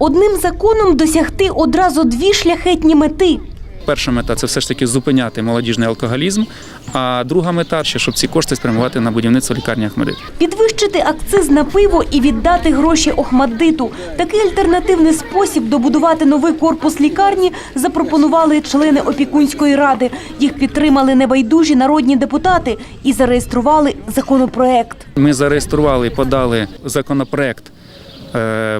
Одним законом досягти одразу дві шляхетні мети. Перша мета це все ж таки зупиняти молодіжний алкоголізм. А друга мета ще щоб ці кошти спрямувати на будівництво лікарні Ахмедит. Підвищити акциз на пиво і віддати гроші Охмаддиту. Такий альтернативний спосіб добудувати новий корпус лікарні запропонували члени опікунської ради. Їх підтримали небайдужі народні депутати і зареєстрували законопроект. Ми зареєстрували і подали законопроект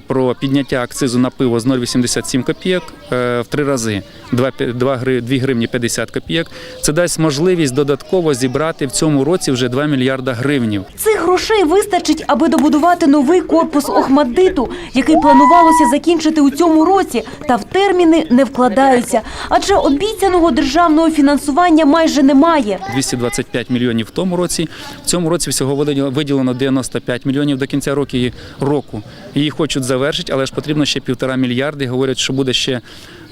про підняття акцизу на пиво з 0,87 копійок е, в три рази 2, 2, 2 гривні 50 копійок. Це дасть можливість додатково зібрати в цьому році вже 2 мільярда гривнів. Грошей вистачить, аби добудувати новий корпус Охмаддиту, який планувалося закінчити у цьому році, та в терміни не вкладаються. Адже обіцяного державного фінансування майже немає. 225 мільйонів в тому році. В цьому році всього виділено- виділено 95 мільйонів до кінця року. року. Її хочуть завершити, але ж потрібно ще півтора мільярди. Говорять, що буде ще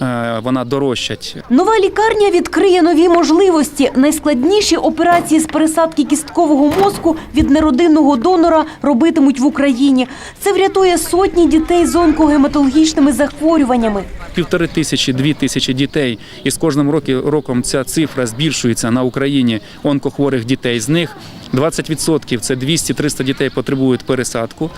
е, вона дорожчать. Нова лікарня відкриє нові можливості. Найскладніші операції з пересадки кісткового мозку від неродинного донора робитимуть в Україні. Це врятує сотні дітей з онкогематологічними захворюваннями. Півтори тисячі, дві тисячі дітей, і з кожним роком ця цифра збільшується на Україні онкохворих дітей. З них 20% це 200-300 дітей потребують пересадку.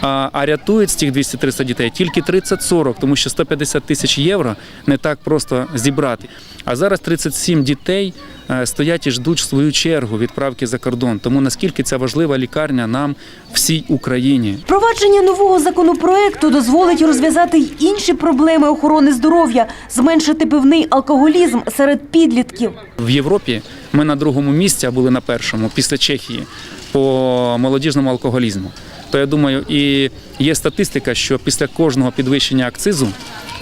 А, рятують з цих 200-300 дітей тільки 30-40, тому що 150 тисяч євро не так просто зібрати. А зараз 37 дітей е, стоять і ждуть свою чергу відправки за кордон. Тому наскільки ця важлива лікарня нам всій Україні. Впровадження нового законопроекту дозволить розв'язати й інші проблеми охорони здоров'я, зменшити пивний алкоголізм серед підлітків. В Європі ми на другому місці, а були на першому після Чехії по молодіжному алкоголізму. То я думаю, і є статистика, що після кожного підвищення акцизу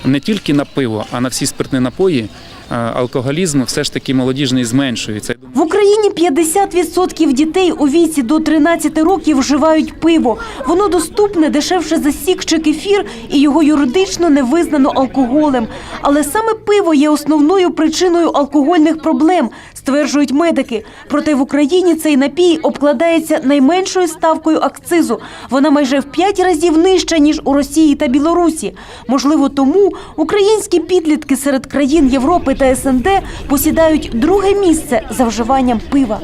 не тільки на пиво, а на всі спиртні напої е, алкоголізм все ж таки молодіжний зменшується. В Україні 50% дітей у віці до 13 років вживають пиво. Воно доступне дешевше за сік чи кефір і його юридично не визнано алкоголем. Але саме пиво є основною причиною алкогольних проблем, стверджують медики. Проте в Україні цей напій обкладається найменшою ставкою акцизу. Вона майже в 5 разів нижча, ніж у Росії та Білорусі. Можливо, тому українські підлітки серед країн Європи та СНД посідають друге місце за вживанням пива.